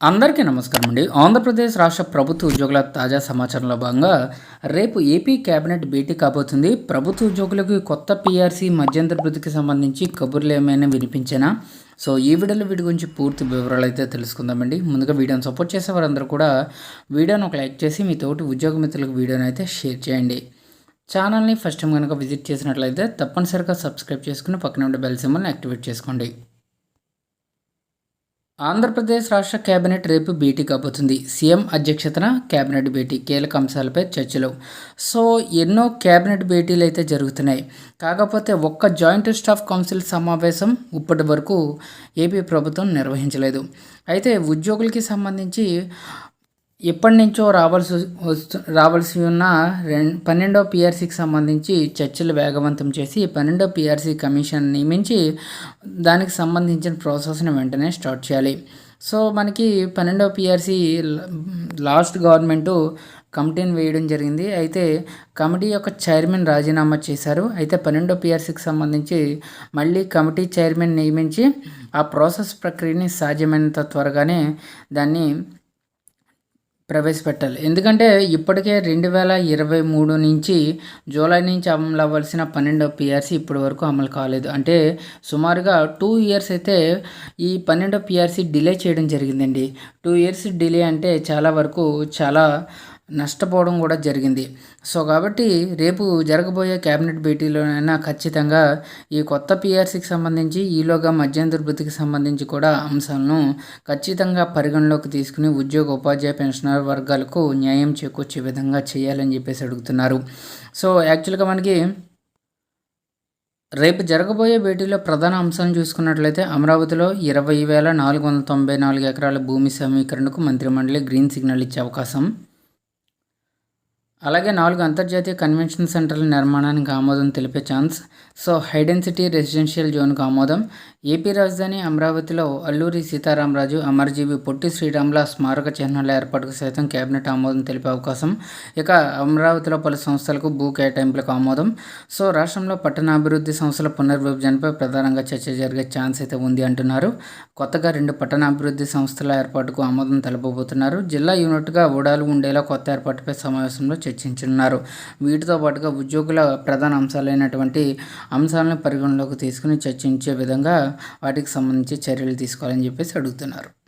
అందరికీ నమస్కారం అండి. ఆంధ్రప్రదేశ్ రాష్ట్ర ప్రభుత్వ ఉద్యోగుల తాజా సమాచారంలో భాగంగా రేపు ఏపీ కేబినెట్ భేటీ కాబోతుంది. ప్రభుత్వ ఉద్యోగులకు కొత్త పీఆర్సీ మధ్యంతర వృద్ధికి సంబంధించి కబుర్లు ఏమైనా వినిపించినా? సో ఈ వీడియోలో వీటి గురించి పూర్తి వివరాలు అయితే తెలుసుకుందామండి ముందుగా వీడియోని సపోర్ట్ చేసే వారందరూ కూడా వీడియోని ఒక లైక్ చేసి మీ తోటి ఉద్యోగ మిత్రులకు వీడియోని అయితే షేర్ చేయండి. ఛానల్ని ఫస్ట్ టైం కనుక విజిట్ చేసినట్లయితే తప్పనిసరిగా సబ్స్క్రైబ్ చేసుకుని పక్కన ఉండే బెల్ సింబల్ని యాక్టివేట్ చేసుకోండి. ఆంధ్రప్రదేశ్ రాష్ట్ర కేబినెట్ రేపు భేటీ కాబోతుంది. సీఎం అధ్యక్షతన కేబినెట్ భేటీ కీలక అంశాలపై చర్చలు. సో ఎన్నో కేబినెట్ భేటీలు అయితే జరుగుతున్నాయి. కాకపోతే ఒక్క జాయింట్ స్టాఫ్ కౌన్సిల్ సమావేశం ఇప్పటి వరకు ఏపీ ప్రభుత్వం నిర్వహించలేదు. అయితే ఉద్యోగులకి సంబంధించి ఎప్పటి నుంచో రావాల్సి వస్తు రావాల్సి ఉన్న రెం పన్నెండో పిఆర్సీకి సంబంధించి చర్చలు వేగవంతం చేసి పన్నెండో పిఆర్సీ కమిషన్ నియమించి దానికి సంబంధించిన ప్రాసెస్ని వెంటనే స్టార్ట్ చేయాలి. సో మనకి పన్నెండో పిఆర్సీ లాస్ట్ గవర్నమెంటు కమిటీని వేయడం జరిగింది. అయితే కమిటీ యొక్క చైర్మన్ రాజీనామా చేశారు. అయితే పన్నెండో పిఆర్సీకి సంబంధించి మళ్ళీ కమిటీ చైర్మన్ నియమించి ఆ ప్రాసెస్ ప్రక్రియని సాధ్యమైనంత త్వరగానే దాన్ని ప్రవేశపెట్టాలి. ఎందుకంటే ఇప్పటికే రెండు వేల ఇరవై మూడు నుంచి జూలై నుంచి అమలు అవ్వాల్సిన పన్నెండో పిఆర్సీ ఇప్పటి వరకు అమలు కాలేదు. అంటే సుమారుగా టూ ఇయర్స్ అయితే ఈ పన్నెండో పిఆర్సీ డిలే చేయడం జరిగిందండి. టూ ఇయర్స్ డిలే అంటే చాలా వరకు చాలా నష్టపోవడం కూడా జరిగింది. సో కాబట్టి రేపు జరగబోయే కేబినెట్ భేటీలోనైనా ఖచ్చితంగా ఈ కొత్త పిఆర్సీకి సంబంధించి ఈలోగా మధ్యంతర వృత్తికి సంబంధించి కూడా అంశాలను ఖచ్చితంగా పరిగణలోకి తీసుకుని ఉద్యోగ ఉపాధ్యాయ పెన్షనర్ వర్గాలకు న్యాయం చేకూర్చే విధంగా చేయాలని చెప్పేసి అడుగుతున్నారు. సో యాక్చువల్గా మనకి రేపు జరగబోయే భేటీలో ప్రధాన అంశం చూసుకున్నట్లయితే అమరావతిలో ఇరవై వేల నాలుగు వందల తొంభై నాలుగు ఎకరాల భూమి సమీకరణకు మంత్రిమండలి గ్రీన్ సిగ్నల్ ఇచ్చే అవకాశం అలాగే నాలుగు అంతర్జాతీయ కన్వెన్షన్ సెంటర్ల నిర్మాణానికి ఆమోదం తెలిపే chance. So high density residential జోన్కు ఆమోదం. ఏపీ రాజధాని అమరావతిలో అల్లూరి సీతారామరాజు అమర్జీవి పొట్టి శ్రీరాముల స్మారక చిహ్నాల ఏర్పాటుకు సైతం కేబినెట్ ఆమోదం తెలిపే అవకాశం. ఇక అమరావతిలో పలు సంస్థలకు భూ కేటాయింపులకు ఆమోదం. సో రాష్ట్రంలో పట్టణాభివృద్ధి సంస్థల పునర్విభజనపై ప్రధానంగా చర్చ జరిగే ఛాన్స్ అయితే ఉంది అంటున్నారు. కొత్తగా రెండు పట్టణాభివృద్ధి సంస్థల ఏర్పాటుకు ఆమోదం తెలపబోతున్నారు. జిల్లా యూనిట్గా ఓడాలు ఉండేలా కొత్త ఏర్పాటుపై సమావేశంలో చర్చించనున్నారు. వీటితో పాటుగా ఉద్యోగుల ప్రధాన అంశాలైనటువంటి అంశాలను పరిగణలోకి తీసుకుని చర్చించే విధంగా వాటికి సంబంధించి చర్యలు తీసుకోవాలని చెప్పేసి అడుగుతున్నారు.